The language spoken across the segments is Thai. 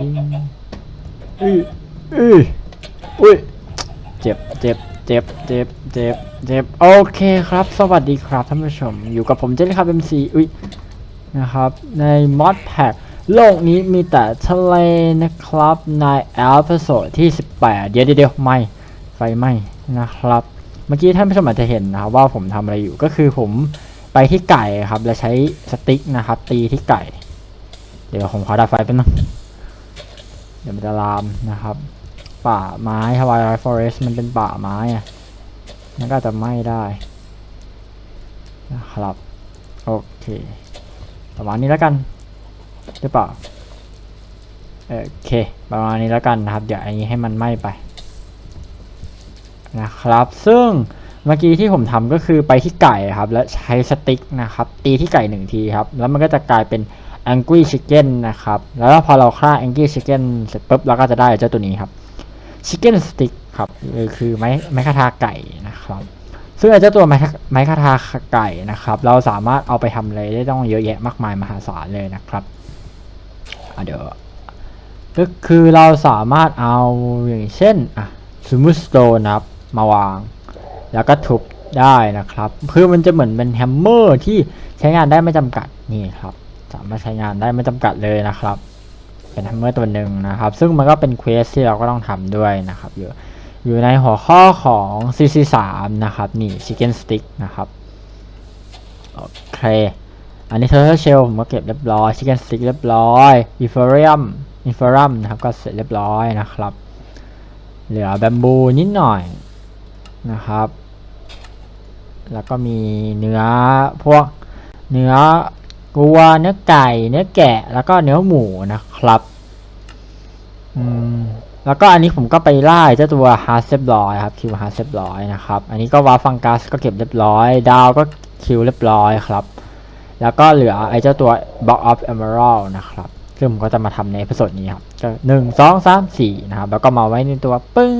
อืออืออุ้ยเจ็บเจ็บเจ็บเจ็บเจ็บเจ็บโอเคครับ สวัสดีครับท่านผู้ชม อยู่กับผมเจนครับ MC อุ้ยนะครับ ในมอดแพ็กโลกนี้มีแต่ทะเลนะครับในเอพิโซดที่ 18เดี๋ยวเดี๋ยวเดี๋ยวไม่ไฟไหม้นะครับ เมื่อกี้ท่านผู้ชมอาจจะเห็นนะครับว่าผมทำอะไรอยู่ก็คือผมไปที่ไก่ครับ แล้วใช้สติ๊กนะครับ ตีที่ไก่ เดี๋ยวผมขอดับไฟแป๊บนึง เดี๋ยวมันจะลามนะครับ ป่าไม้ฮาวายไรฟอเรสมันเป็นป่าไม้อะมันก็จะไหม้ได้นะครับโอเคประมาณนี้แล้วกันหรือเปล่าโอเค ประมาณนี้แล้วกันนะครับ เดี๋ยวอันนี้ให้มันไหม้ไปนะครับ ซึ่งเมื่อกี้ที่ผมทำก็คือไปที่ไก่ครับ แล้วใช้สติ๊กนะครับ ตีที่ไก่หนึ่งทีครับ แล้วมันก็จะกลายเป็น angry chicken นะครับ แล้วพอเราฆ่า angry chicken เสร็จปุ๊บเราก็จะได้เจ้าตัวนี้ครับ chicken stick ครับคือไม้ไม้คาทาไก่นะครับ ซึ่งเจ้าตัวไม้ไม้คาทาไก่นะครับ เราสามารถเอาไปทำอะไรได้ต้องเยอะแยะมากมายมหาศาลเลยนะครับเดี๋ยวก็คือเราสามารถเอาอย่างเช่นอะสมูสโตนนะครับมาวาง แล้วก็ทุบได้นะครับ คือมันจะเหมือนเป็นแฮมเมอร์ที่ใช้งานได้ไม่จำกัดนี่ครับ สามารถใช้งานได้ไม่จำกัดเลยนะครับ เป็นแฮมเมอร์ตัวหนึ่งนะครับ ซึ่งมันก็เป็นเควสที่เราก็ต้องทำด้วยนะครับ อยู่อยู่ในหัวข้อของ CC3 นะครับ นี่ Chicken Stick นะครับ โอเค อันนี้ Turtle Shell ผมก็เก็บเรียบร้อย Chicken Stick เรียบร้อย Ethereum Ethereum นะครับ ก็เสร็จเรียบร้อยนะครับ เหลือแบมบูนิดหน่อยนะครับ แล้วก็มีเนื้อพวกเนื้อ วัวเนื้อไก่ เนื้อแกะ แล้วก็เนื้อหมูนะครับ อืม แล้วก็อันนี้ผมก็ไปไล่เจ้าตัวฮาร์เซบร้อยครับคิวฮาร์เซบร้อยนะครับ อันนี้ก็วาฟังกัสก็เก็บเรียบร้อย ดาวก็คิวเรียบร้อยครับ แล้วก็เหลือไอ้เจ้าตัว Block of Emerald นะครับ ซึ่งผมก็จะมาทำในพิโซดนี้ครับก็หนึ่งสองสามสี่นะครับ แล้วก็มาไว้ในตัวปึ้ง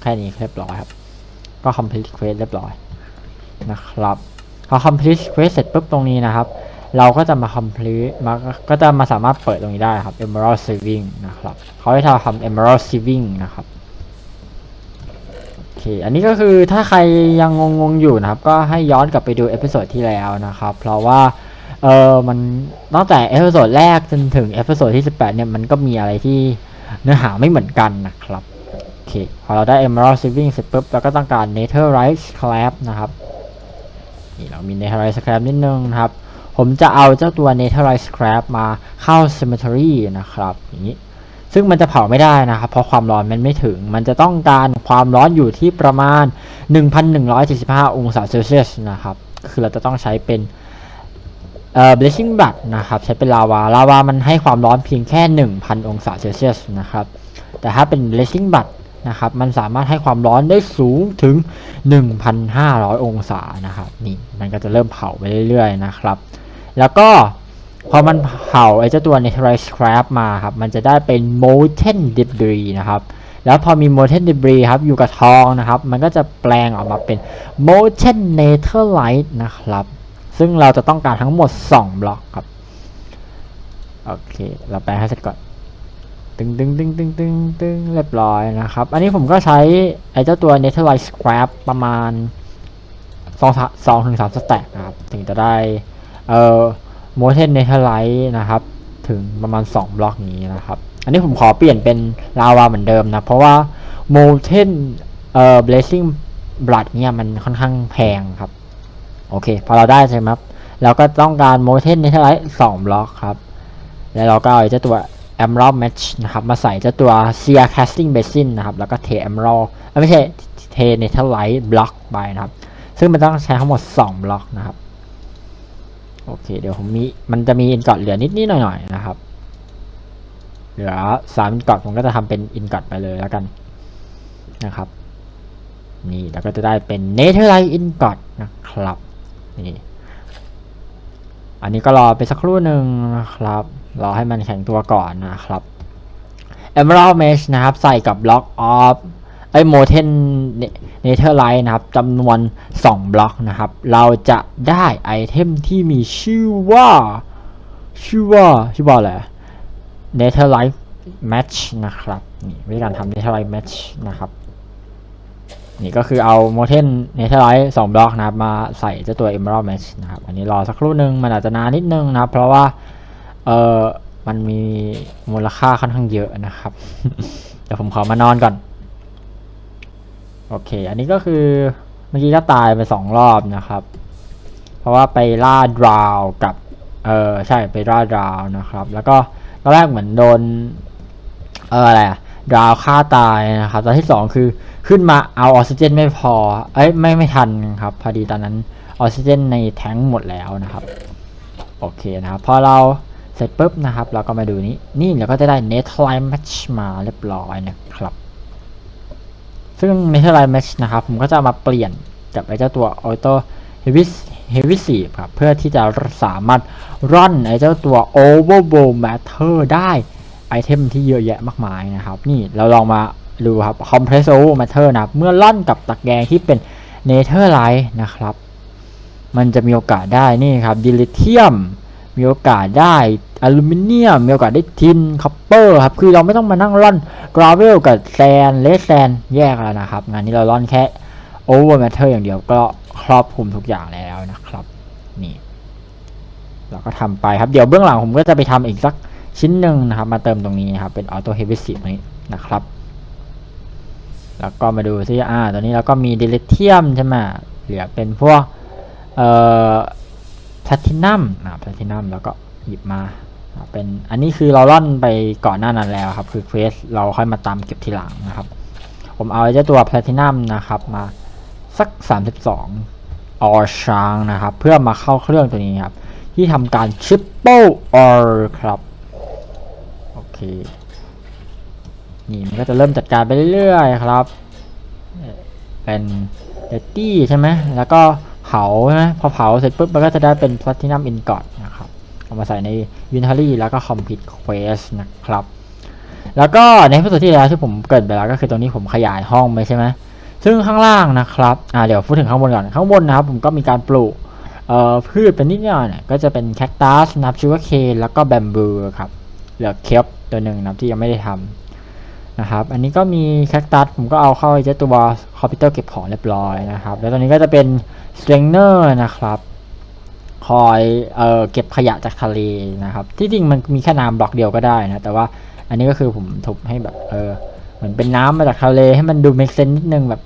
แค่นี้เรียบร้อยครับ ก็ complete quest เรียบร้อยนะครับพอ complete quest เสร็จปุ๊บตรงนี้นะครับ เราก็จะมา complete มาก็จะมาสามารถเปิดตรงนี้ได้ครับ emerald saving นะครับเขาให้เราทำ emerald saving นะครับโอเคอันนี้ก็คือถ้าใครยังงงๆอยู่นะครับ ก็ให้ย้อนกลับไปดูเอพิโซดที่แล้วนะครับ เพราะว่าเออมันตั้งแต่เอพิโซดแรกจนถึงเอพิโซดที่ 18 เนี่ย มันก็มีอะไรที่เนื้อหาไม่เหมือนกันนะครับโอเคพอเราได้ emerald saving เสร็จปุ๊บเราก็ต้องการ netherite scrap นะครับนี่เรามี netherite scrap นิดนึงนะครับ ผมจะเอาเจ้าตัว netherite scrap มาเข้า cemetery นะครับอย่างนี้ซึ่งมันจะเผาไม่ได้นะครับ เพราะความร้อนมันไม่ถึง มันจะต้องการความร้อนอยู่ที่ประมาณ 1,175 องศาเซลเซียสนะครับ คือเราจะต้องใช้เป็นเอ่อ blazing blood นะครับ ใช้เป็นลาวา ลาวามันให้ความร้อนเพียงแค่ 1,000 องศาเซลเซียสนะครับ แต่ถ้าเป็น blazing blood นะครับ มันสามารถให้ความร้อนได้สูงถึง 1,500 องศานะครับ นี่ มันก็จะเริ่มเผาไปเรื่อยๆนะครับ แล้วก็พอมันเผาไอ้เจ้าตัว netherite scrap มาครับ มันจะได้เป็น molten debris นะครับ แล้วพอมี molten debris ครับ อยู่กับทองนะครับ มันก็จะแปลงออกมาเป็น molten netherite นะครับ ซึ่งเราจะต้องการทั้งหมด 2 บล็อกครับ โอเค เราแปลให้เสร็จก่อน ตึงตึงตึงตึงตึงตึงเรียบร้อยนะครับ อันนี้ผมก็ใช้ไอ้เจ้าตัว netherite scrap ประมาณสองถึงสามสแต็กนะครับ ถึงจะได้ เอ่อ molten netherite นะครับ ถึงประมาณ 2 บล็อกนี้นะครับ อันนี้ผมขอเปลี่ยนเป็นลาวาเหมือนเดิมนะ เพราะว่า molten เอ่อ blazing blood เนี่ยมันค่อนข้างแพงครับ โอเค พอเราได้ใช่ไหมครับเราก็ต้องการ molten netherite 2บล็อกครับ แล้วเราก็เอาเจ้าตัว emerald match นะครับ มาใส่เจ้าตัว sear casting basin นะครับ แล้วก็เท emerald เอ้ยไม่ใช่เท netherite block ไปนะครับ ซึ่งมันต้องใช้ทั้งหมด 2 บล็อกนะครับ โอเค เดี๋ยวผมมี มันจะมีอินกอดเหลือนิดนิดหน่อยหน่อยๆนะครับ เหลือสามอินกอดผมก็จะทำเป็นอินกอดไปเลยแล้วกันนะครับ นี่แล้วก็จะได้เป็นเนเธอร์ไลท์อินกอดนะครับ นี่ อันนี้ก็รอไปสักครู่หนึ่งนะครับ รอให้มันแข็งตัวก่อนนะครับ Emerald Mesh นะครับ ใส่กับ Block of ไอ้ Molten Netherite นะครับจำนวน 2 บล็อกนะครับ เราจะได้ไอเทมที่มีชื่อว่า ชื่อว่าชื่อว่าอะไร Netherite match นะครับ นี่วิธีการทำ netherite match นะครับ นี่ก็คือเอาโมเทนเนเธอร์ไลท์สองบล็อกนะครับ มาใส่เจ้าตัว Emerald Mesh นะครับ อันนี้รอสักครู่หนึ่งมันอาจจะนานนิดนึงนะครับ เพราะว่า เออมันมีมูลค่าค่อนข้างเยอะนะครับ เดี๋ยวผมขอมานอนก่อน โอเค อันนี้ก็คือเมื่อกี้ก็ตายไปสองรอบนะครับ เพราะว่าไปล่าดราวกับ เออใช่ไปล่าดราวนะครับ แล้วก็ตอนแรกเหมือนโดน เอออะไรอะดราวฆ่าตายนะครับ ตอนที่สองคือขึ้นมาเอาออกซิเจนไม่พอ เอ้ยไม่ไม่ทันครับ พอดีตอนนั้นออกซิเจนในแท้งหมดแล้วนะครับ โอเคนะครับ พอเราเสร็จปุ๊บนะครับ เราก็มาดูนี้ นี่เราก็จะได้ Netherite Match มาเรียบร้อยนะครับ ซึ่ง Netherite Match นะครับ ผมก็จะมาเปลี่ยนกับไอ้เจ้าตัว Auto Heavy Heavy s i e v ครับ เพื่อที่จะสามารถร่อนไอ้เจ้าตัว Overbow Matter ได้ไอเทมที่เยอะแยะมากมายนะครับ นี่เราลองมาดูครับ Compress Overbow Matter นะครับ เมื่อร่อนกับตะแกรงที่เป็น Netherite นะครับ มันจะมีโอกาสได้นี่ครับดิลิเทียม มีโอกาสได้ อลูมิเนียมมีโอกาสได้ทินคัพเปอร์ครับ คือเราไม่ต้องมานั่งร่อนกราเวลกับแซนเลสแซนแยกแล้วนะครับ งานนี้เราร่อนแค่โอเวอร์แมทเทอร์อย่างเดียวก็ครอบคลุมทุกอย่างแล้วนะครับ นี่ เราก็ทำไปครับ เดี๋ยวเบื้องหลังผมก็จะไปทำอีกสักชิ้นหนึ่งนะครับ มาเติมตรงนี้นะครับ เป็นออโต้เฮฟวี่สีนี้นะครับ แล้วก็มาดูซิอ่าตัวนี้เราก็มีดิลิเทียมใช่ไหมเหลือเป็นพวกเอ่อแพลตินัมนะแพลตินัมแล้วก็หยิบมา เป็นอันนี้คือเราล่อนไปก่อนหน้านั้นแล้วครับ คือเควสเราค่อยมาตามเก็บทีหลังนะครับ ผมเอาไอ้เจ้าตัวแพลตินัมนะครับมาสัก 32 ออชางนะครับ เพื่อมาเข้าเครื่องตัวนี้ครับ ที่ทำการ triple or ครับโอเคนี่มันก็จะเริ่มจัดการไปเรื่อยๆครับ เป็นเดตตี้ใช่ไหมแล้วก็เผาใช่ไหมพอเผาเสร็จปุ๊บมันก็จะได้เป็น Platinum Ingot นะครับ มาใส่ใน Inventory แล้วก็ Complete Quest นะครับ แล้วก็ในพิสูจน์ที่แล้วที่ผมเกิดไปแล้วก็คือตรงนี้ผมขยายห้องไปใช่ไหมซึ่งข้างล่างนะครับอ่าเดี๋ยวพูดถึงข้างบนก่อนข้างบนนะครับผมก็มีการปลูกเอ่อพืชเป็นนิดหน่อยเนี่ยก็จะเป็นแคคตัสนับชูกาเคนแล้วก็แบมบูครับเหลือเคปตัวหนึ่งนะที่ยังไม่ได้ทำนะครับ อันนี้ก็มีแคคตัสผมก็เอาเข้าไอ้เจ้าตัวคอมพิวเตอร์เก็บของเรียบร้อยนะครับ แล้วตอนนี้ก็จะเป็นสเตรนเนอร์นะครับ คอยเออเก็บขยะจากทะเลนะครับ ที่จริงมันมีแค่น้ำบล็อกเดียวก็ได้นะแต่ว่าอันนี้ก็คือผมทุบให้แบบเออเหมือนเป็นน้ำมาจากทะเลให้มันดู make sense นิดนึงแบบ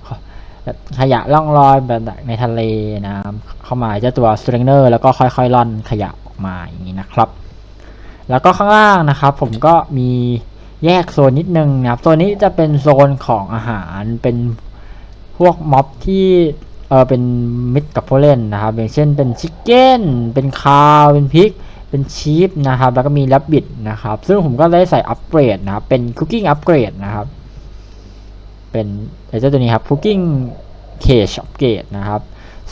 แบบขยะล่องลอยแบบในทะเลน้ำเข้ามาเจ้าตัวสเตรนเนอร์แล้วก็ค่อยๆล่อนขยะออกมาอย่างนี้นะครับ แล้วก็ข้างล่างนะครับผมก็มีแยกโซนนิดนึงนะครับโซนนี้จะเป็นโซนของอาหารเป็นพวกม็อบที่ เออเป็นมิตรกับผู้เล่นนะครับอย่างเช่นเป็นชิคเก้นเป็นคาวเป็นพริกเป็นชีฟนะครับแล้วก็มีแรบบิทนะครับซึ่งผมก็ได้ใส่อัปเกรดนะครับเป็นคุกกิ้งอัปเกรดนะครับเป็นไอ้เจ้าตัวนี้ครับคุกกิ้งเคชอัปเกรดนะครับ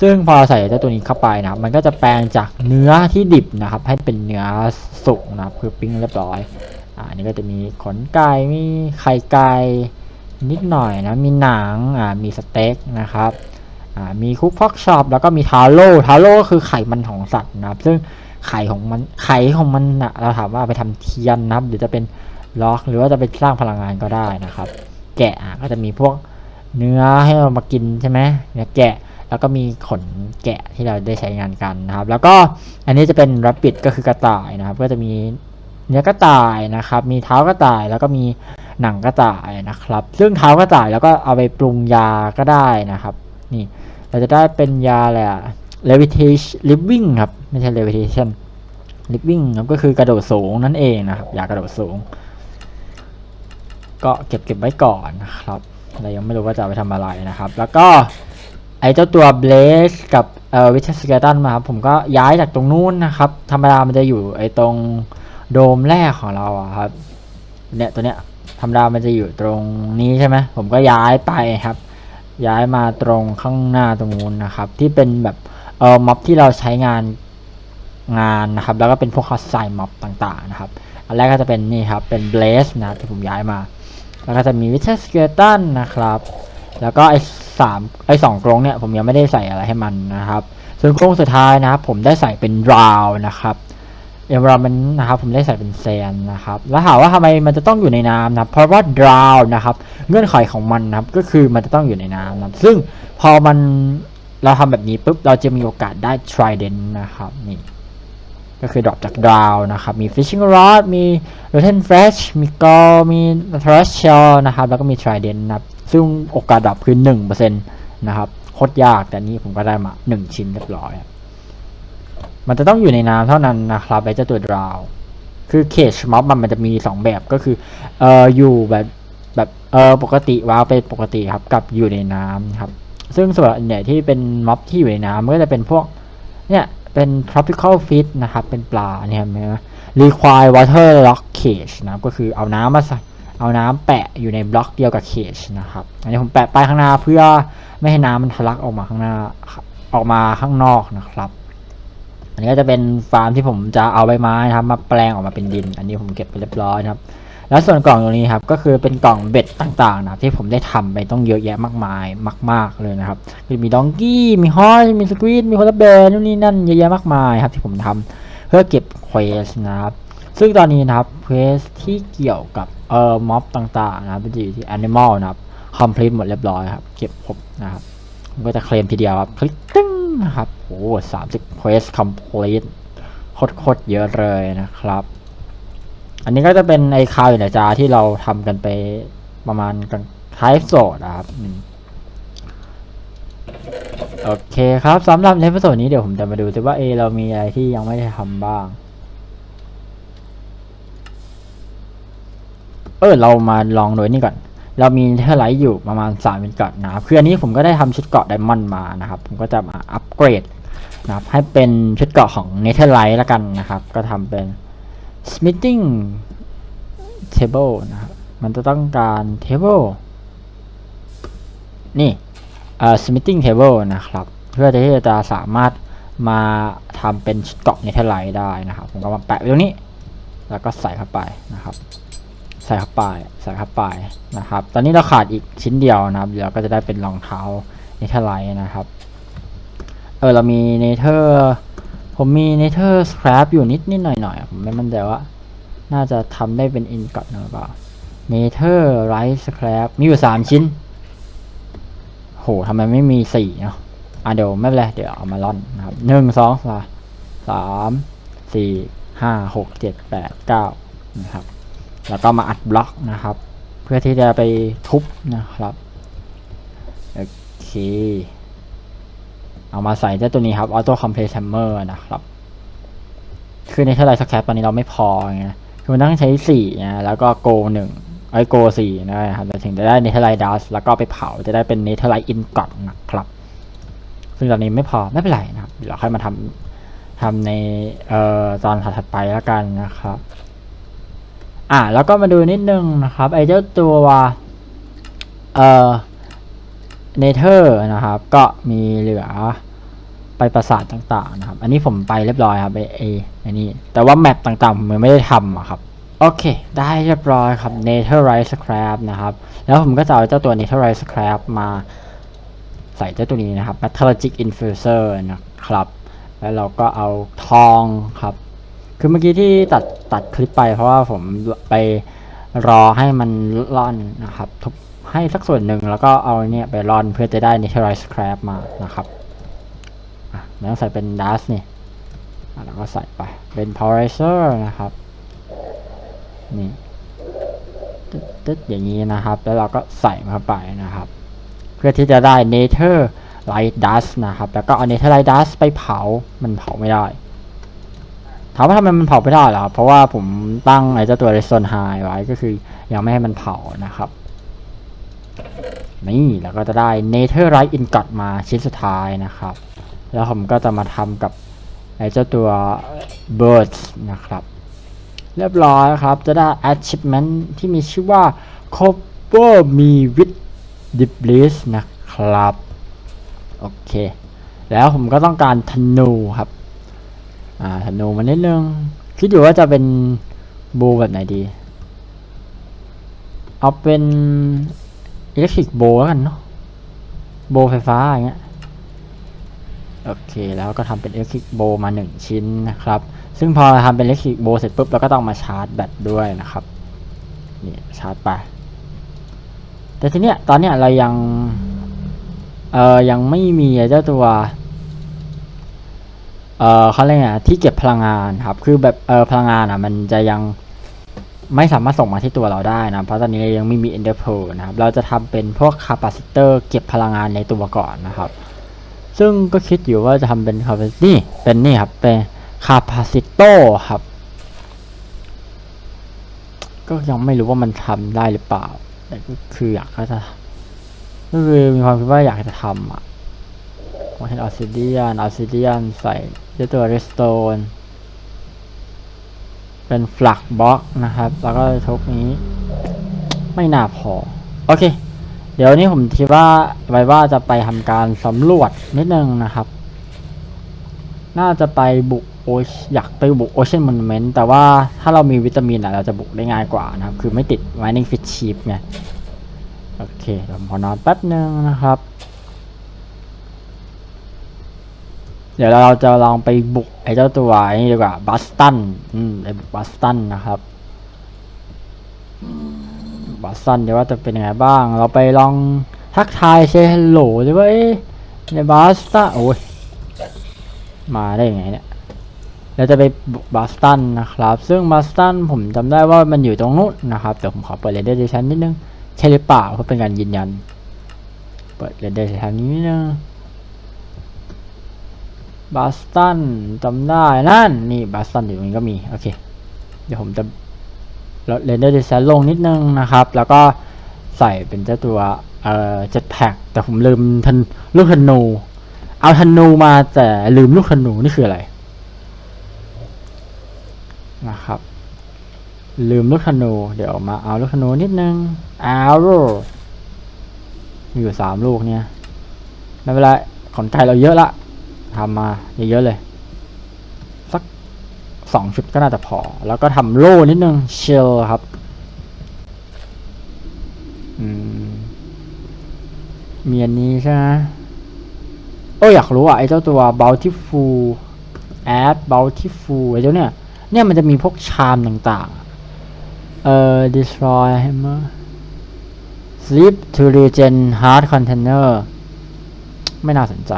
ซึ่งพอใส่เจ้าตัวนี้เข้าไปนะครับมันก็จะแปลงจากเนื้อที่ดิบนะครับ ให้เป็นเนื้อสุกนะครับคือปิ้งเรียบร้อยอ่านนี้ก็จะมีขนไก่มีไข่ไก่นิดหน่อยนะมีหนังอ่ามีสเต็กนะครับ มีคุกพอกชอปแล้วก็มีทาโร่ทาโร่ก็คือไข่มันของสัตว์นะครับ ซึ่งไข่ของมันไข่ของมันนะเราถามว่าไปทำเทียนนะครับ หรือจะเป็นล็อกหรือว่าจะไปสร้างพลังงานก็ได้นะครับ แกะอะก็จะมีพวกเนื้อให้เรามากินใช่ไหมเนื้อแกะแล้วก็มีขนแกะที่เราได้ใช้งานกันนะครับ แล้วก็อันนี้จะเป็นรับปิดก็คือกระต่ายนะครับ ก็จะมีเนื้อกระต่ายนะครับ มีเท้ากระต่ายแล้วก็มีหนังกระต่ายนะครับ ซึ่งเท้ากระต่ายแล้วก็เอาไปปรุงยาก็ได้นะครับ นี่ เราจะได้เป็นยาอะไรอะ levitation living ครับ ไม่ใช่ levitation living ครับก็คือกระโดดสูงนั่นเองนะครับ ยากระโดดสูง ก็เก็บเก็บไว้ก่อนนะครับเรายังไม่รู้ว่าจะไปทำอะไรนะครับ แล้วก็ไอเจ้าตัว Blaze กับเอ่อวิชสเกตันมาครับผมก็ย้ายจากตรงนู้นนะครับ ธรรมดามันจะอยู่ไอตรงโดมแรกของเราอะครับเนี่ยตัวเนี้ยธรรมดามันจะอยู่ตรงนี้ใช่ไหมผมก็ย้ายไปครับ ย้ายมาตรงข้างหน้าตรงนู้นนะครับ ที่เป็นแบบเอ่อม็อบที่เราใช้งานงานนะครับ แล้วก็เป็นพวกคัสไซม็อบต่างๆนะครับ อันแรกก็จะเป็นนี่ครับ เป็น Blaze นะที่ผมย้ายมา แล้วก็จะมีวิเชสเกตันนะครับ แล้วก็ไอ้สามไอ้สองกรงเนี่ยผมยังไม่ได้ใส่อะไรให้มันนะครับ ส่วนกรงสุดท้ายนะครับ ผมได้ใส่เป็นราวนะครับ environment นะครับผมได้ใส่เป็นแซนนะครับ แล้วถามว่าทำไมมันจะต้องอยู่ในน้ำนะเพราะว่า drown นะครับ เงื่อนไขของมันนะครับก็คือมันจะต้องอยู่ในน้ำนะซึ่งพอมันเราทำแบบนี้ปุ๊บเราจะมีโอกาสได้ trident นะครับนี่ก็คือดรอปจากดาวนะครับ มี fishing rod มี rotten fresh มี gall มี trash shell นะครับ แล้วก็มี trident นะครับ ซึ่งโอกาสดรอปคือ1%นะครับ โคตรยาก แต่นี่ผมก็ได้มา 1 ชิ้นเรียบร้อยครับ มันจะต้องอยู่ในน้ำเท่านั้นนะครับไอ้เจ้าตัวดาวคือเคชม็อบมันมันจะมี 2 แบบก็คือเอออยู่แบบแบบเออปกติว้าวเป็นปกติครับกับอยู่ในน้ำครับ ซึ่งส่วนใหญ่ที่เป็นม็อบที่อยู่ในน้ำมันก็จะเป็นพวกเนี่ยเป็น tropical fish นะครับ เป็นปลาเนี่ยเห็นไหม require water lock cage นะก็คือเอาน้ำมาใส่เอาน้ำแปะอยู่ในบล็อกเดียวกับ cage นะครับ อันนี้ผมแปะป้ายข้างหน้าเพื่อไม่ให้น้ำมันทะลักออกมาข้างหน้าออกมาข้างนอกนะครับ อันนี้ก็จะเป็นฟาร์มที่ผมจะเอาใบไม้นะครับ มาแปลงออกมาเป็นดิน อันนี้ผมเก็บไปเรียบร้อยนะครับ แล้วส่วนกล่องตรงนี้ครับก็คือเป็นกล่องเบ็ดต่างๆนะครับที่ผมได้ทำไปต้องเยอะแยะมากมายมาก ๆเลยนะครับคือมีดองกี้มีฮอสมีสควีดมีโคลาเบร์นู่นนี่นั่นเยอะแยะมากมายครับที่ผมทำเพื่อเก็บเควสนะครับซึ่งตอนนี้นะครับเควสที่เกี่ยวกับเอ่อม็อบต่างๆนะครับเป็นอยู่ที่ Animal นะครับคอมพลีทหมดเรียบร้อยครับ เก็บครบนะครับผมก็จะเคลมทีเดียวครับคลิกตึ้ง นะครับโอ้สามสิบเควสคอมพลีทโคตรเยอะเลยนะครับ อันนี้ก็จะเป็นไอ้คาวอยู่ในจาที่เราทำกันไปประมาณกันท้ายโสดนะครับโอเคครับสำหรับในพิโซดนี้เดี๋ยวผมจะมาดูซิว่าเอเรามีอะไรที่ยังไม่ได้ทำบ้าง เออเรามาลองโดยนี่ก่อน เรามีเทอร์ไลท์อยู่ประมาณ3เป็นเก่อนะครับคืออันนี้ผมก็ได้ทำชุดเกาะไดมอนด์มานะครับ ผมก็จะมาอัปเกรดนะครับให้เป็นชุดเกาะของเนเธอร์ไลท์ละกันนะครับ ก็ทำเป็น smithing table นะครับ มันจะต้องการ table นี่เอ่อ smithing table นะครับ เพื่อที่จะสามารถมาทำเป็นชุดเกาะเนเธอร์ไลท์ได้นะครับ ผมก็มาแปะไว้ตรงนี้ แล้วก็ใส่เข้าไปนะครับ ใส่เข้าไปใส่เข้าไปนะครับ ตอนนี้เราขาดอีกชิ้นเดียวนะครับ เดี๋ยวก็จะได้เป็นรองเท้าเนเธอร์ไลท์นะครับ เออเรามีเนเธอร์ผมมีเนเธอร์สครับอยู่นิดนิดหน่อยหน่อยๆผมไม่มั่นใจว่า น่าจะทำได้เป็นอินกอตหรือเปล่าเนเธอร์ไรส์ครับมีอยู่สามชิ้น โหทำไมไม่มีสี่เนาะอะเดี๋ยวไม่เป็นไรเดี๋ยวเอามาล่อนนะครับหนึ่งสองสามสี่ห้าหกเจ็ดแปดเก้านะครับ แล้วก็มาอัดบล็อกนะครับ เพื่อที่จะไปทุบนะครับโอเคเอามาใส่เจ้าตัวนี้ครับ Auto Complete Hammer นะครับ คือในเท่าไรสแคปตอนนี้เราไม่พอไงคือมันต้องใช้สี่นะแล้วก็โกหนึ่งไอ้โกสี่นะครับถึงจะได้เนเธอร์ไลดัสแล้วก็ไปเผาจะได้เป็นเนเธอร์ไลอินกอตนะครับ ซึ่งตอนนี้ไม่พอไม่เป็นไรนะครับเดี๋ยวเราค่อยมาทำทำในเอ่อตอนถัดไปแล้วกันนะครับ อ่าแล้วก็มาดูนิดนึงนะครับไอ้เจ้าตัวเอ่อเนเธอร์นะครับ ก็มีเหลือไปปราสาทต่างๆนะครับ อันนี้ผมไปเรียบร้อยครับไอ้ไอ้ไอนี่ แต่ว่าแมปต่างๆผมไม่ได้ทำอะครับ โอเค ได้เรียบร้อยครับ Netherite Scrap นะครับ แล้วผมก็จะเอาเจ้าตัว Netherite Scrap มาใส่เจ้าตัวนี้นะครับ Metallurgic Infuser นะครับ แล้วเราก็เอาทองครับ คือเมื่อกี้ที่ตัดตัดคลิปไปเพราะว่าผมไปรอให้มันร่อนนะครับทุบให้สักส่วนหนึ่งแล้วก็เอาเนี่ยไปร่อนเพื่อจะได้ Netherite Scrap มานะครับอะแล้วใส่เป็น Dust นี่อะแล้วก็ใส่ไปเป็น Powerizer นะครับ นี่ตึ๊ดอย่างนี้นะครับ แล้วเราก็ใส่มันเข้าไปนะครับ เพื่อที่จะได้ Nether Light Dust นะครับ แล้วก็เอา Nether Light Dust ไปเผา มันเผาไม่ได้ ถามว่าทำไมมันเผาไม่ได้หรอครับ เพราะว่าผมตั้งไอ้เจ้าตัว Redstone High ไว้ก็คือยังไม่ให้มันเผานะครับ นี่แล้วก็จะได้ Netherite Ingot มาชิ้นสุดท้ายนะครับ แล้วผมก็จะมาทำกับไอ้เจ้าตัว Birds นะครับ เรียบร้อยครับ จะได้ achievement ที่มีชื่อว่า cover me with the b l i s นะครับ โอเค แล้วผมก็ต้องการธนูครับ อ่าธนูมานิดนึง คิดอยู่ว่าจะเป็นบูแบบไหนดี เอาเป็นอิเล็กทริกโบแล้วกันเนาะโบไฟฟ้าอย่างเงี้ยโอเคแล้วก็ทำเป็นอิเล็กทริกโบมาหนึ่งชิ้นนะครับ ซึ่งพอทำเป็นอิเล็กซิกโบเสร็จปุ๊บเราก็ต้องมาชาร์จแบตด้วยนะครับนี่ชาร์จไป แต่ทีเนี้ยตอนเนี้ยเรายังเออยังไม่มีเจ้าตัว เอ่อเขาเรียกไงที่เก็บพลังงานครับ คือแบบเออพลังงานอะ มันจะยังไม่สามารถส่งมาที่ตัวเราได้นะ เพราะตอนนี้ยังไม่มี Ender Pearl นะครับ เราจะทำเป็นพวกคาปาซิเตอร์เก็บพลังงานในตัวก่อนนะครับ ซึ่งก็คิดอยู่ว่าจะทำเป็นคาปานี่เป็นนี่ครับ เป็นคาปาซิโตครับ ก็ยังไม่รู้ว่ามันทำได้หรือเปล่า แต่ก็คืออยากก็จะก็คือมีความคิดว่าอยากจะทำอะผมเห็นออสซิเดียนออสซิเดียนใส่ ด้วยตัวเรสโตนเป็นฟลักบล็อกนะครับ แล้วก็ทุกนี้ไม่น่าพอ โอเค เดี๋ยวนี้ผมคิดว่าไว้ว่าจะไปทำการสำรวจนิดนึงนะครับ น่าจะไปบุกโอชอยากไปบุกโอเชียนมอนเมนต์แต่ว่าถ้าเรามีวิตามินอะเราจะบุกได้ง่ายกว่านะครับ คือไม่ติด mining fish sheep ไง โอเคเดี๋ยวผมขอนอนแป๊บนึงนะครับ เดี๋ยวเราจะลองไปบุกไอ้เจ้าตัวนี่ดีกว่าบัสตันอืมไอ้บัสตันนะครับบัสตันเดี๋ยวว่าจะเป็นยังไงบ้าง เราไปลองทักทายเซฮัลโหลดีว่าเอ๊ะในบัสตันโอ้ยมาได้ยังไงเนี่ยเราจะไปบุกบัสตันนะครับ ซึ่งบัสตันผมจำได้ว่ามันอยู่ตรงนู้นนะครับเดี๋ยวผมขอเปิดเรนเดอร์ดิชันนิดนึงใช่หรือเปล่าเพื่อเป็นการยืนยัน เปิดเรนเดอร์ดิชันนี้นิดนึง บาสตันจำได้นั่น นี่บาสตันอยู่ตรงนี้ก็มี โอเค เดี๋ยวผมจะลดเรนเดอร์ดิสลงนิดนึงนะครับ แล้วก็ใส่เป็นเจ้าตัวเอ่อเจ็ตแพ็กแต่ผมลืมทันลูกธนู เอาธนูมาแต่ลืมลูกธนูนี่คืออะไร นะครับ ลืมลูกธนู เดี๋ยวมาเอาลูกธนูนิดนึงเอามีอยู่สามลูกเนี่ยไม่เป็นไรขนไก่เราเยอะละ ทำมาเยอะๆเลย สักสองชุดก็น่าจะพอ แล้วก็ทำโล่นิดนึงเชลครับมีอันนี้ใช่ไหมโอ้ยอยากรู้อะไอ้เจ้าตัว bountiful add bountiful ไอ้เจ้าเนี่ย เนี่ยมันจะมีพวกชามต่างๆ เอ่อ destroy hammer sleep to regen hard container ไม่น่าสนใจ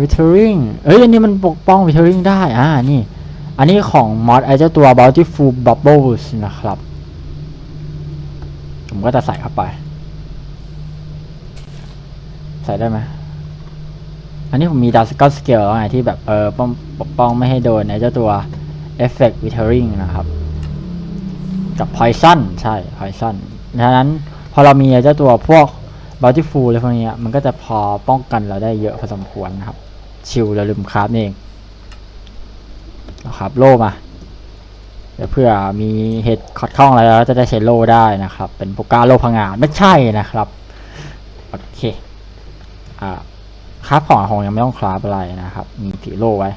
withering เอ้ย อันนี้มันปกป้อง withering ได้ อ่า นี่ อันนี้ของมอดไอเจ้าตัว bountiful bubbles นะครับ ผมก็จะใส่เข้าไป ใส่ได้ไหมอันนี้ผมมีดาสก l สเกลแล้วไงที่แบบ เออป้องปกป้องไม่ให้โดนในเจ้าตัว effect withering นะครับ กับ poison ใช่ poison ดังนั้นพอเรามีไอเจ้าตัวพวก bountiful อะไรพวกเนี้ยมันก็จะพอป้องกันเราได้เยอะพอสมควรนะครับ ชิลเราลืมคราฟนี่เองนะครับโล่มาเดี๋ยวเพื่อมีเหตุขัดข้องอะไรแล้วจะได้ใช้โล่ได้นะครับ เป็นโปกาโล่พังงานไม่ใช่นะครับโอเคอ่าคราฟของของยังไม่ต้องคราฟอะไรนะครับ มีผีโล่ไว้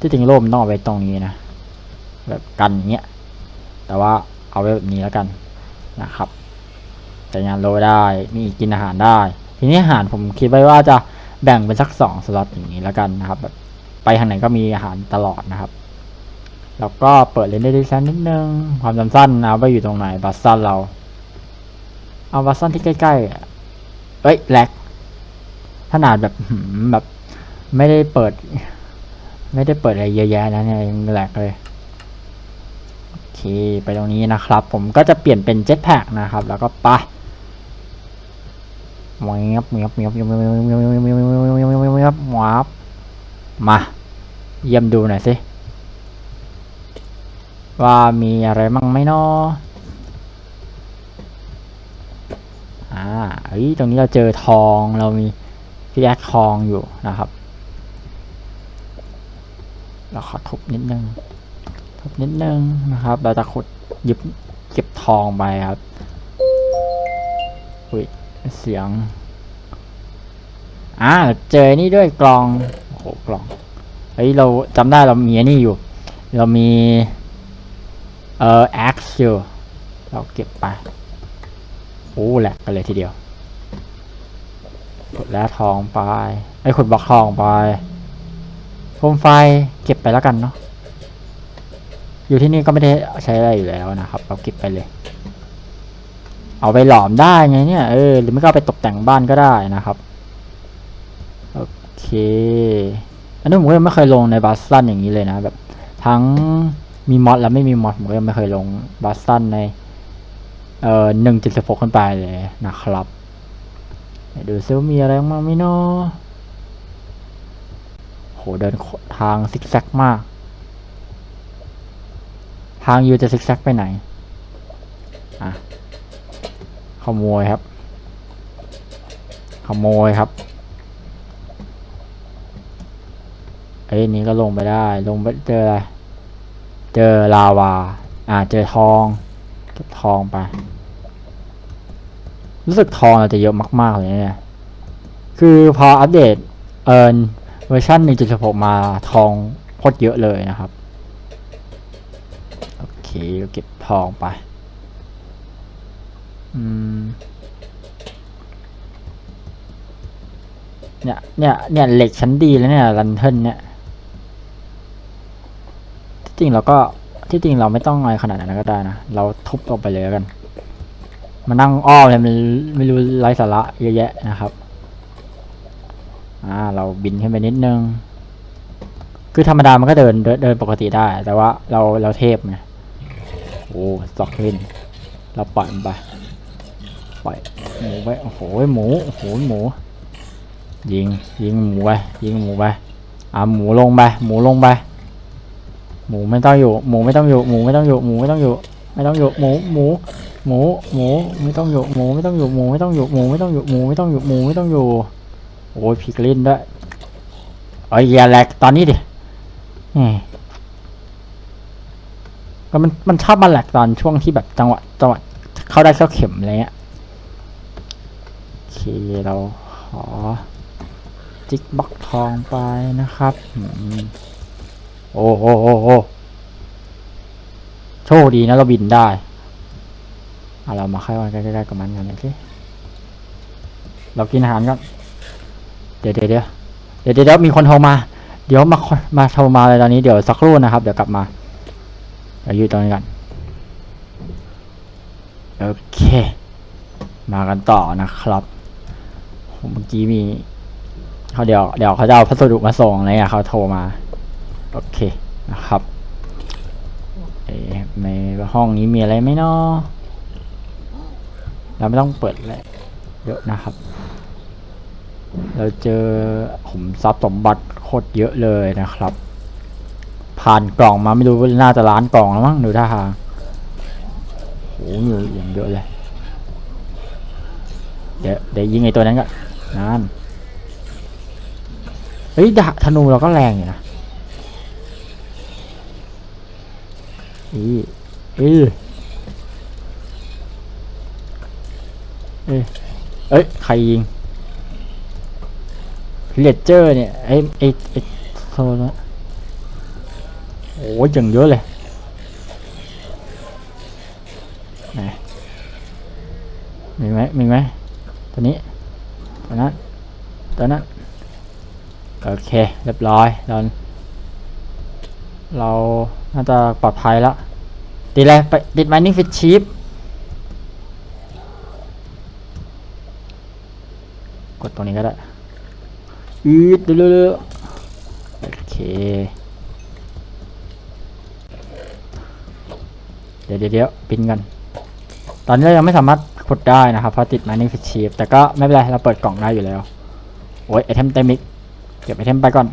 ที่จริงโล่มันต้องเอาไว้ตรงนี้นะแบบกันอย่างเงี้ยแต่ว่าเอาไว้แบบนี้แล้วกันนะครับแต่งานโลได้มีกินอาหารได้ ทีนี้อาหารผมคิดไว้ว่าจะ แบ่งเป็นสักสองสล็อตอย่างนี้แล้วกันนะครับแบบไปทางไหนก็มีอาหารตลอดนะครับ แล้วก็เปิดเลนได้ดิชันนิดนึง ความจำสั้นนะว่าอยู่ตรงไหนบัสซันเรา เอาบัสซันที่ใกล้ๆเอ้ยแลกขนาดแบบแบบ ไม่ได้เปิด ไม่ได้เปิดอะไรเยอะแยะนะเนี่ยยังแหลกเลยโอเคไปตรงนี้นะครับ ผมก็จะเปลี่ยนเป็นเจ็ตแพ็กนะครับ แล้วก็ไปมวยงับงับงับงับงับงับงับงับงับงับงับงับมาเยี่ยมดูหน่อยสิว่ามีอะไรมั่งไหมเนาะอ่าเอ้ยตรงนี้เราเจอทองเรามีพี่แอคทองอยู่นะครับ เราขอทุบนิดนึงทุบนิดนึงนะครับ เราจะขุดหยิบเก็บทองไปครับอุ้ย เสียง อ่า เจอนี่ด้วยกลองโอ้โหกลองเฮ้ยเราจำได้เรามีนี่อยู่ เรามี เอ่อ axe อยู่เราเก็บไปโอ้แหลกกันเลยทีเดียวขุดแล้วทองไป ไอ้ขุดบล็อกทองไปผมไฟเก็บไปแล้วกันเนาะอยู่ที่นี่ก็ไม่ได้ใช้อะไรอยู่แล้วนะครับ เราเก็บไปเลย เอาไปหลอมได้ไงเนี่ยเออหรือไม่ก็เอาไปตกแต่งบ้านก็ได้นะครับโอเคอันนี้ผมก็ยังไม่เคยลงในบัสตันอย่างนี้เลยนะแบบ ทั้งมีมอดและไม่มีมอดผมก็ยังไม่เคยลงบัสตันในเอ่อหนึ่งจุดสิบหกขึ้นไปเลยนะครับดูซิว่ามีอะไรบ้างไหมเนาะโหเดินทางซิกแซกมาก ทางยูจะซิกแซกไปไหน ขโมยครับ ขโมยครับเอ้นี้ก็ลงไปได้ ลงไปเจออะไร เจอลาวา อ่า เจอทอง เก็บทองไป รู้สึกทองอาจจะเยอะมาก ๆ เลยเนี่ย คือพออัปเดตเอินเวอร์ชัน1.16 มาทองโคตรเยอะเลยนะครับ โอเค เก็บทองไป เนี่ย เนี่ย เนี่ย เหล็กชั้นดีแล้วเนี่ยรันเทิลเนี่ย ที่จริงเราก็ ที่จริงเราไม่ต้องอะไรขนาดนั้นก็ได้นะ เราทุบออกไปเลยกัน มานั่งอ้อมเลยมันไม่รู้ไร้สาระเยอะแยะนะครับ อ่า เราบินขึ้นไปนิดนึง คือธรรมดามันก็เดินเดินเดินปกติได้ แต่ว่าเราเราเทพไง โอ้สอกลิน เราปล่อยมันไป ปล่อยหมูไปโอ้โหหมูโอ้โหหมู ยิงยิงหมูไปยิงหมูไปอ่าหมูลงไปหมูลงไปหมูไม่ต้องอยู่หมูไม่ต้องอยู่หมูไม่ต้องอยู่หมูไม่ต้องอยู่ ไม่ต้องอยู่หมูหมูหมูหมูไม่ต้องอยู่หมูไม่ต้องอยู่หมูไม่ต้องอยู่หมูไม่ต้องอยู่หมูไม่ต้องอยู่หมูไม่ต้องอยู่โอ้ยพิกลินด้วยเอ้ยอย่าแหลกตอนนี้ดิก็มันมันชอบมาแหลกตอนช่วงที่แบบจังหวะจังหวะเข้าได้เข้าเข็มอะไรเงี้ย เค เราขอจิกบล็อกทองไปนะครับโอ้โหโอ้โโชคดีนะเราบินได้เอาเรามาค่อยวันใกล้ๆกับมันกันเลยสิเรากินอาหารก่อนเดี๋ยวเดี๋ยวเดี๋ยวเดี๋ยวเดี๋ยวมีคนโทรมา เดี๋ยวมามาโทรมาเลยตอนนี้เดี๋ยวสักครู่นะครับ เดี๋ยวกลับมาเดี๋ยวอยู่ตรงนี้กันโอเค มากันต่อนะครับ เมื่อกี้มีเขาเดี๋ยวเดี๋ยวเขาจะเอาพัสดุมาส่งอะไรเงี้ยเขาโทรมา โอเคนะครับเอ๊ะในห้องนี้มีอะไรไหมเนาะเราไม่ต้องเปิดเลยเยอะนะครับ เราเจอขุมทรัพย์สมบัติโคตรเยอะเลยนะครับ ผ่านกล่องมาไม่รู้ว่าน่าจะล้านกล่องแล้วมั้งดูท่าทางโอ้โหอยู่อย่างเยอะเลย เดี๋ยวเดี๋ยวยิงไอ้ตัวนั้นก็ นั่นเฮ้ยดาธนูเราก็แรงอยู่นะอีอีเอ้ยเอ้ย ใครยิงเลเจอร์เนี่ยไอ้ไอ้ไอ้โซนนะโอ้ยจังเยอะเลยไหนมีไหมมีไหมตัวนี้ ตัวนั้นตัวนั้นโอเค เรียบร้อยเราเราน่าจะปลอดภัยแล้วติดอะไรไปติด mining fish chip กดตรงนี้ก็ได้อืดเรื่อยๆโอเค เดี๋ยวเดี๋ยวเดี๋ยวปินกัน ตอนนี้เรายังไม่สามารถ ขุดได้นะครับเพราะติด mining fish chip แต่ก็ไม่เป็นไรเราเปิดกล่องได้อยู่แล้ว โอ้ยไอเทมเต็มอีกเก็บไอเทมไปก่อน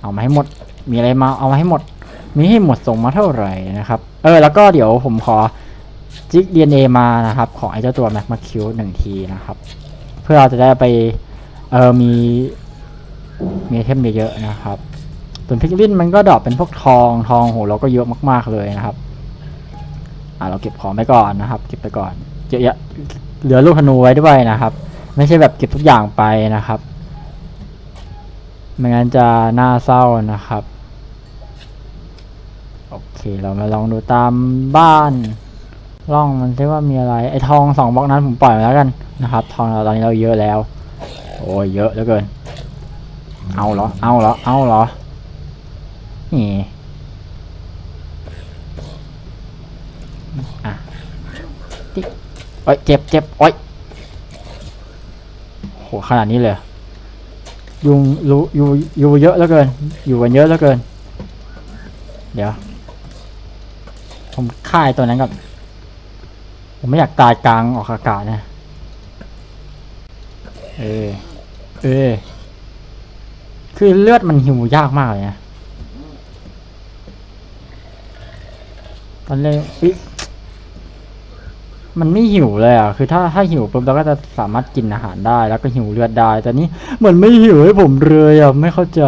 เอามาให้หมด มีอะไรมาเอามาให้หมด มีให้หมดส่งมาเท่าไหร่นะครับ เออแล้วก็เดี๋ยวผมขอจิก DNA มานะครับ ของไอเจ้าตัว Magma Q หนึ่งทีนะครับ เพื่อเราจะได้ไปเออมีมีไอเทมเยอะๆนะครับส่วนพิกลินมันก็ดรอปเป็นพวกทองทองโหเราก็เยอะมากๆเลยนะครับ อ่าเราเก็บของไปก่อนนะครับ เก็บไปก่อนเยอะๆเหลือลูกธนูไว้ด้วยนะครับ ไม่ใช่แบบเก็บทุกอย่างไปนะครับไม่งั้นจะน่าเศร้านะครับโอเคเรามาลองดูตามบ้านร่องมันซิว่ามีอะไรไอทองสองบล็อกนั้นผมปล่อยแล้วกันนะครับ ทองเราตอนนี้เราเยอะแล้ว โอ้ยเยอะเหลือเกิน เอาเหรอเอาเหรอเอาเหรอนี่ อะ ติ๊กโอ้ยเจ็บเจ็บโอ้ยโหขนาดนี้เลยยุงรู้อยู่อยู่เยอะเหลือเกิน อยู่กันเยอะเหลือเกิน เดี๋ยว ผมฆ่าไอ้ตัวนั้นกับผมไม่อยากตายกลางออกอากาศนะ เออเออคือเลือดมันหิวยากมากเลยนะตอนแรกอุ๊ มันไม่หิวเลยอะ คือถ้าถ้าหิวปุ๊บเราก็จะสามารถกินอาหารได้ แล้วก็หิวเลือดได้ แต่นี่เหมือนไม่หิวให้ผมเลยอะ ไม่เข้าใจ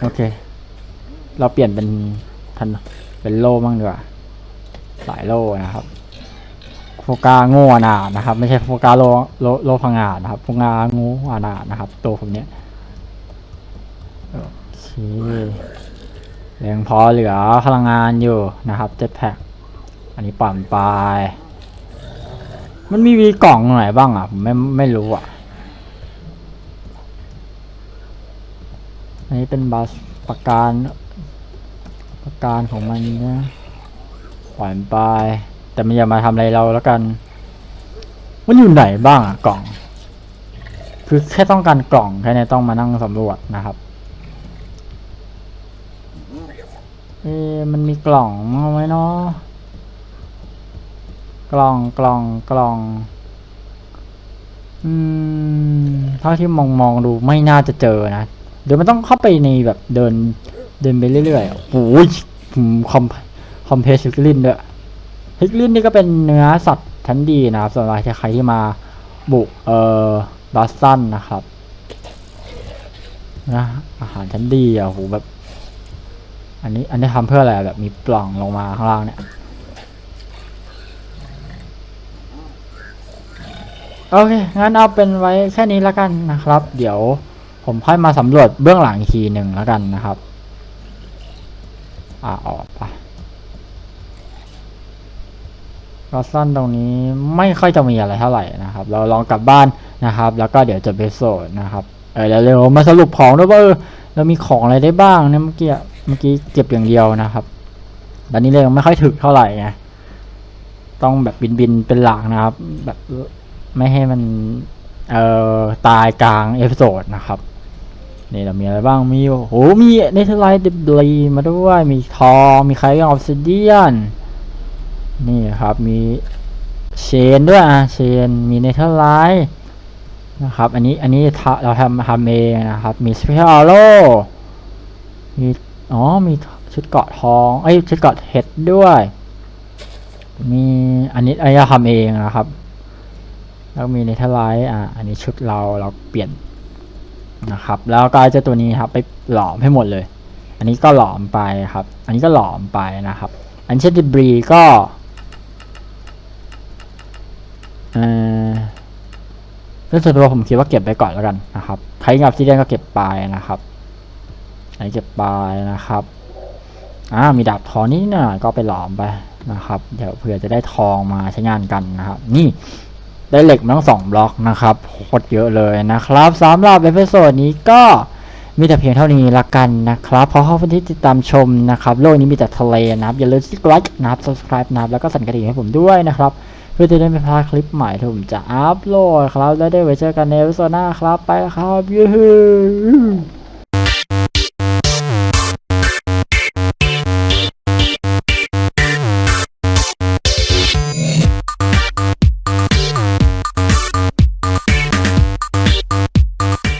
โอเค เราเปลี่ยนเป็นทันเป็นโล่บ้างดีกว่า สายโล่นะครับโฟกาโง่อนานะครับ ไม่ใช่โฟกาโลโลโลพังงานะครับโฟกางูอนานะครับ ตัวผมเนี้ยโอเค ยังพอเหลือพลังงานอยู่นะครับเจ็ดแพ็กอันนี้ปั่นไป มันมีวีกล่องไหนบ้างอะผมไม่ไม่รู้อะ อันนี้เป็นบัสประการประการของมันนะปล่อยมันไป แต่มันอย่ามาทำอะไรเราแล้วกัน มันอยู่ไหนบ้างอะกล่อง คือแค่ต้องการกล่องแค่นี้ต้องมานั่งสำรวจนะครับ เอ๊มันมีกล่องมั้งไหมเนาะกล่องกล่องกล่องอืมเท่าที่มองมองดูไม่น่าจะเจอนะเดี๋ยวมันต้องเข้าไปในแบบเดินเดินไปเรื่อยๆโอ้ยคอมคอมเพสซิลินด้วยฮิกลินนี่ก็เป็นเนื้อสัตว์ชั้นดีนะครับสำหรับใครที่มาบุกเอ่อบัสซันนะครับนะอาหารชั้นดีอะโหแบบ อันนี้อันนี้ทำเพื่ออะไรแบบมีปล่องลงมาข้างล่างเนี่ยโอเค งั้นเอาเป็นไว้แค่นี้แล้วกันนะครับ เดี๋ยวผมค่อยมาสำรวจเบื้องหลังทีหนึ่งแล้วกันนะครับ อ่าออกไปก็สั้นตรงนี้ไม่ค่อยจะมีอะไรเท่าไหร่นะครับ เราลองกลับบ้านนะครับ แล้วก็เดี๋ยวจะไปโซนนะครับ เออเร็วๆมาสรุปของด้วยว่าเออเรามีของอะไรได้บ้างเนี่ยเมื่อกี้ เมื่อกี้เก็บอย่างเดียวนะครับตอนนี้เลยยังไม่ค่อยถึกเท่าไหร่ไงต้องแบบบินๆเป็นหลักนะครับ แบบไม่ให้มันเอ่อตายกลางเอพิโซดนะครับนี่เรามีอะไรบ้างมีโอ้โหมีเนเธอร์ไลท์เดบลีมาด้วยมีทองมีไคลออฟซิเดียนนี่ครับมีเชนด้วยอะเชนมีเนเธอร์ไลท์นะครับ อันนี้อันนี้เราทำทำเองนะครับ มีสเปเชียลโลมี อ๋อ มีชุดเกาะทอง เอ้ย ชุดเกาะเห็ดด้วย มีอันนี้อันนี้เราทำเองนะครับ แล้วมีเนเธอร์ไลท์อะ อันนี้ชุดเราเราเปลี่ยนนะครับ แล้วก็จ้าตัวนี้ครับไปหลอมให้หมดเลย อันนี้ก็หลอมไปครับ อันนี้ก็หลอมไปนะครับ อันเช่นดิบรีก็เออรู้สึกว่าผมคิดว่าเก็บไปก่อนแล้วกันนะครับ ใครงับซีเดนก็เก็บไปนะครับ อันนี้เก็บไปนะครับอ่ามีดาบทองนิดหน่อยก็ไปหลอมไปนะครับ เดี๋ยวเผื่อจะได้ทองมาใช้งานกันนะครับ นี่ได้เหล็กมาทั้งสองบล็อกนะครับโคตรเยอะเลยนะครับสำหรับเอพิโซดนี้ก็มีแต่เพียงเท่านี้ละกันนะครับขอขอบคุณที่ติดตามชมนะครับโลกนี้มีแต่ทะเลนะครับ อย่าลืมกดไลค์นะครับ subscribe นะครับแล้วก็สั่นกระดิ่งให้ผมด้วยนะครับ เพื่อจะได้ไม่พลาดคลิปใหม่ที่ผมจะอัพโหลดครับ แล้วได้ไว้เจอกันในเอพิโซดหน้าครับไปแล้วครับยูฮู